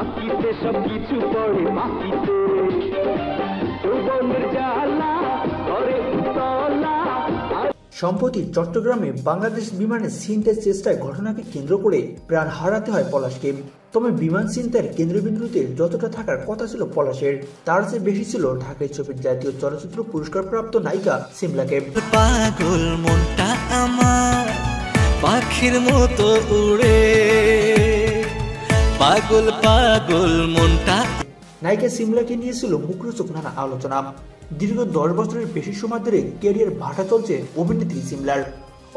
সব কিছু পড়ে মাটিতে। যৌবনের জ্বালা করে উতলা সম্প্রতি চট্টগ্রামে বাংলাদেশ বিমানের ছিনতাই চেষ্টায় ঘটনাকে কেন্দ্র করে প্রাণ হারাতে হয় পলাশকে। তবে বিমান ছিনতাইয়ের কেন্দ্রবিন্দুতে যতটা থাকার কথা ছিল পলাশের তার চেয়ে বেশি ছিল ঢাকাই ছবির জাতীয় চলচ্চিত্র পুরস্কার প্রাপ্ত নায়িকা সিমলাকে। পাগল মনটা আমার পাখির মতো উড়ে। পাগল পাগল মনটা। নায়িকা সিমলাকে নিয়ে ছিল মুখরোচক নানা আলোচনা। দীর্ঘ দশ বছরের বেশি সময় ধরে ক্যারিয়ার ভাটা চলছে অভিনেত্রী সিমলার।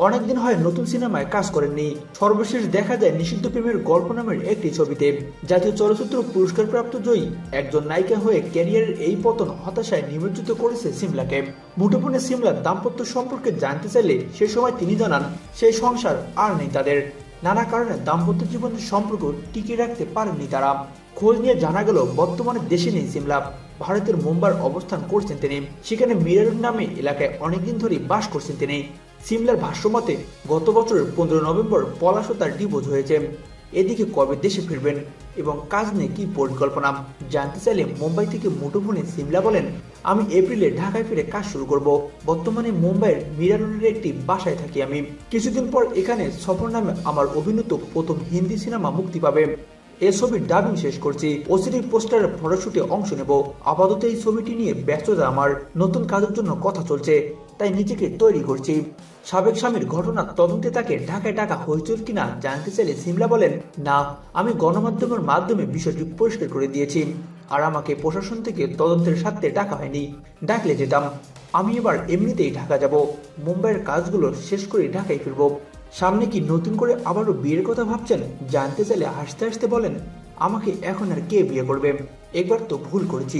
অনেকদিন হয় নতুন সিনেমায় কাজ করেননি। সর্বশেষ দেখা যায় নিষিদ্ধ প্রেমের গল্প নামের একটি ছবিতে। জাতীয় চলচ্চিত্র পুরস্কার প্রাপ্ত জয়ী একজন নায়িকা হয়ে ক্যারিয়ারের এই পতন হতাশায় নিমজ্জিত করেছে সিমলাকে। মুঠোফোনে সিমলার দাম্পত্য সম্পর্কে জানতে চাইলে সে সময় তিনি জানান, সেই সংসার আর নেই তাদের। নানা কারণে দাম্পত্য জীবনের সম্পর্ক টিকিয়ে রাখতে পারেননি তারা। খোঁজ নিয়ে জানা গেল, বর্তমানে দেশে নেই সিমলা। ভারতের মুম্বাইয়ের অবস্থান করছেন তিনি। সেখানে মিরার নামে এলাকায় অনেকদিন ধরেই বাস করছেন তিনি। সিমলার ভাষ্যমতে, গত বছরের পনেরো নভেম্বর পলাশ তার ডিভোর্স হয়েছে। এদিকে কবে দেশে ফিরবেন এবং কাজ নিয়ে কি পরিকল্পনা, জানতে চাইলে মুম্বাই থেকে মুঠোফোনে সিমলা বলেন, আমি এপ্রিলে ঢাকায় ফিরে কাজ শুরু করব। বর্তমানে মুম্বাইয়ের মিরানুরের একটি বাসায় থাকি আমি। কিছুদিন পর এখানে সফর নামে আমার অভিনীত প্রথম হিন্দি সিনেমা মুক্তি পাবে। এ ছবির ডাবিং শেষ করছি। ওসিডি পোস্টারের ফটোশুটে অংশ নেব। আপাতত এই ছবিটি নিয়ে ব্যস্ততা আমার। নতুন কাজের জন্য কথা চলছে। তাই নিজেকে তৈরি করছি। সাবেক স্বামীর ঘটনার তদন্তে তাকে ঢাকায় ডাকা হয়েছিল কিনা জানতে চাইলে সিমলা বলেন, না, আমি গণমাধ্যমের মাধ্যমে বিষয়টি পরিষ্কার করে দিয়েছি, আর আমাকে প্রশাসন থেকে তদন্তের স্বার্থে ডাকা হয়নি। ডাকলে যেতাম। আমি এবার এমনিতেই ঢাকা যাব। মুম্বাইয়ের কাজগুলো শেষ করে ঢাকায় ফিরব। সামনে কি নতুন করে আবারও বিয়ের কথা ভাবছেন? জানতে চাইলে হাসতে হাসতে বলেন, আমাকে এখন আর কে বিয়ে করবে? একবার তো ভুল করেছি।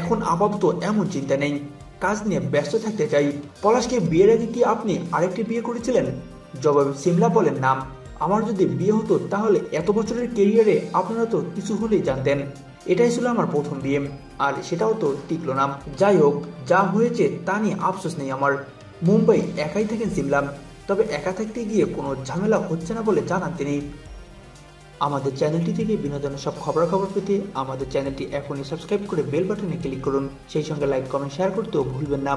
এখন আপাতত এমন চিন্তা নেই। কাজ নিয়ে ব্যস্ত থাকতে চাই। পলাশকে বিয়ের আগে কি আপনি আরেকটি বিয়ে করেছিলেন? জবাবে সিমলা বলেন নাম আমার যদি বিয়ে হতো, তাহলে এত বছরের কেরিয়ারে আপনারা তো কিছু হলেই জানতেন। এটাই ছিল আমার প্রথম বিয়ে, আর সেটাও তো টিকলো না। যাই হোক, যা হয়েছে তা নিয়ে আফসোস নেই আমার। মুম্বাই একাই থাকেন সিমলা, তবে একা থাকতে গিয়ে কোনো ঝামেলা হচ্ছে না বলে জানান তিনি। আমাদের চ্যানেলটি থেকে বিনোদনের সব খবরাখবর পেতে আমাদের চ্যানেলটি এখনই সাবস্ক্রাইব করে বেল বাটনে ক্লিক করুন। সেই সঙ্গে লাইক, কমেন্ট, শেয়ার করতেও ভুলবেন না।